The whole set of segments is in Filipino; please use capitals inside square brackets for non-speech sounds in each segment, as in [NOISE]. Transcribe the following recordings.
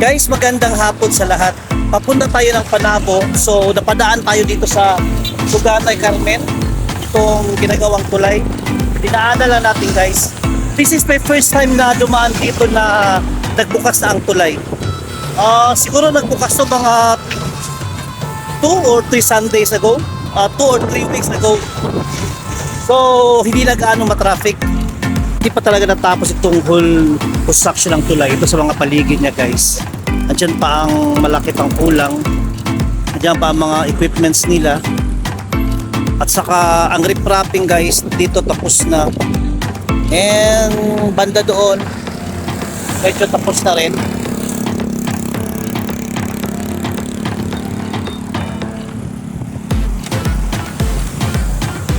Guys, magandang hapon sa lahat. Papunta tayo ng Panabo. So, napadaan tayo dito sa Sugatay Carmen. Itong ginagawang tulay. Dinaanan lang natin guys. This is my first time na dumaan dito na nagbukas na ang tulay. Ah, siguro nagbukas to mga 2 or 3 Sundays ago. 2 or 3 weeks ago. So, hindi na gaano matraffic. Hindi pa talaga natapos itong whole construction ng tulay. Ito sa mga paligid niya guys. Andiyan pa ang malaki pang kulang. Andiyan pa ang mga equipments nila. At saka ang riprapping guys dito tapos na. And banda doon medyo tapos na rin.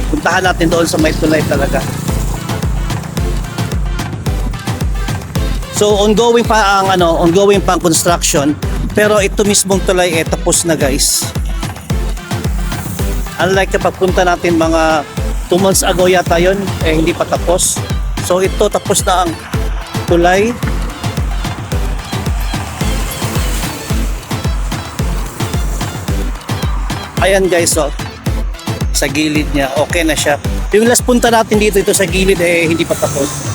Puntahan natin doon sa may tulay talaga. So ongoing pa ang ano, ongoing pa ang construction. Pero ito mismong tulay eh tapos na guys. Unlike kapag punta natin mga 2 months ago yata yun, eh hindi pa tapos. So ito tapos na ang tulay. Ayan guys, oh. Sa gilid niya, okay na siya. Yung last punta natin dito, ito sa gilid, eh hindi pa tapos.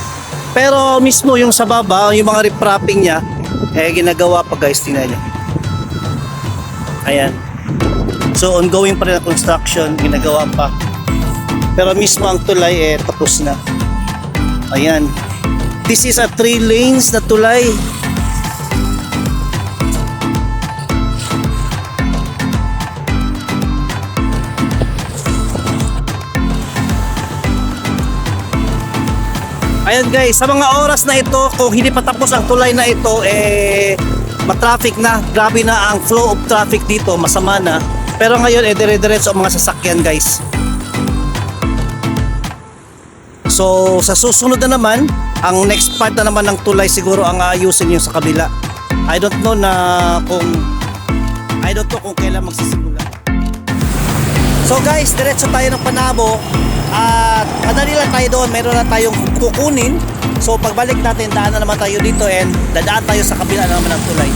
Pero mismo yung sa baba, yung mga riprapping niya, eh ginagawa pa guys, tingnan. Ayan. So ongoing pa rin ang construction, ginagawa pa. Pero mismo ang tulay eh tapos na. Ayan. This is a three lanes na tulay. Ayan guys, sa mga oras na ito, kung hindi pa tapos ang tulay na ito, eh, matraffic na. Grabe na ang flow of traffic dito, masama na. Pero ngayon, eh, dire-diretso ang mga sasakyan guys. So, sa susunod na naman, ang next part na naman ng tulay siguro ang aayusin yung sa kabila. I don't know na kung, I don't know kung kailan magsisimula. So guys, diretso tayo ng Panabo at madali lang tayo doon. Meron na tayong kukunin. So pagbalik natin, daan na naman tayo dito and dadaan tayo sa kabila na naman ng tulay.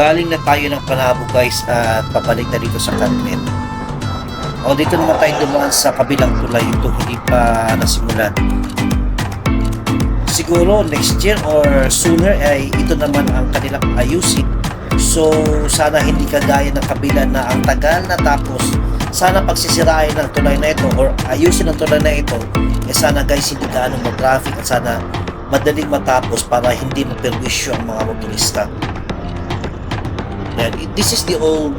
Galing na tayo ng Panabo guys at pabalik na dito sa Carmen. O dito naman tayo dumaan sa kabilang tulay ito hindi pa nasimulan. Siguro next year or sooner ay ito naman ang kanilang ayusin. So sana hindi kagaya ng kabila na ang tagal na tapos sana pagsisirain ng tulay na ito or ayusin ang tulay na ito eh sana guys hindi gaano mag-traffic at sana madaling matapos para hindi maperwisyo ang mga motorista. Ayan, this is the old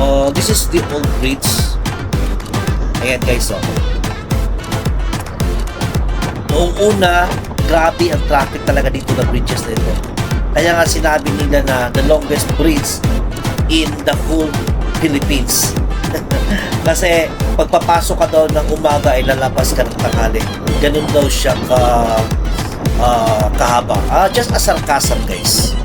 uh, this is the old bridge. Ayan guys, oh. Noong una, grabe ang traffic talaga dito na bridges na ito. Kaya nga sinabi nila na the longest bridge in the whole Philippines. [LAUGHS] Kasi pagpapasok ka daw ng umaga ay lalabas ka ng tanghali. Ganun daw siya ka ah, kahaba. Ah, just a sarcasm guys.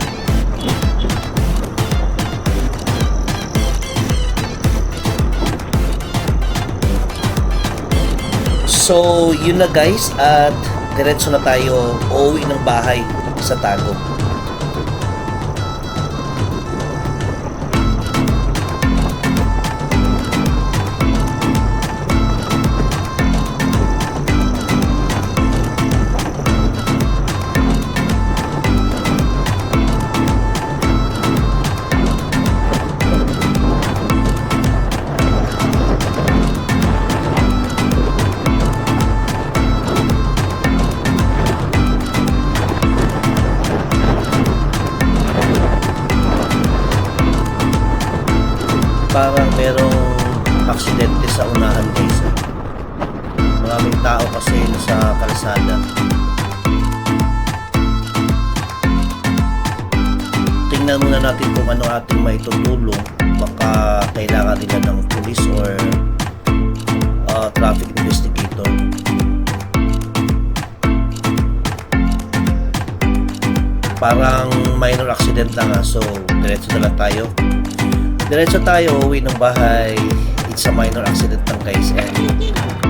So, yun na guys at diretso na tayo uuwi ng bahay sa Tago. Parang merong aksidente sa unahan guys. Maraming tao kasi sa kalsada. Tingnan muna natin kung ano ating maitutulong. Baka kailangan nila ng police or uh, traffic investigator. parang minor accident lang ah. So, diretso na lang tayo. Diretso tayo, uwi ng bahay. It's a minor accident lang guys. And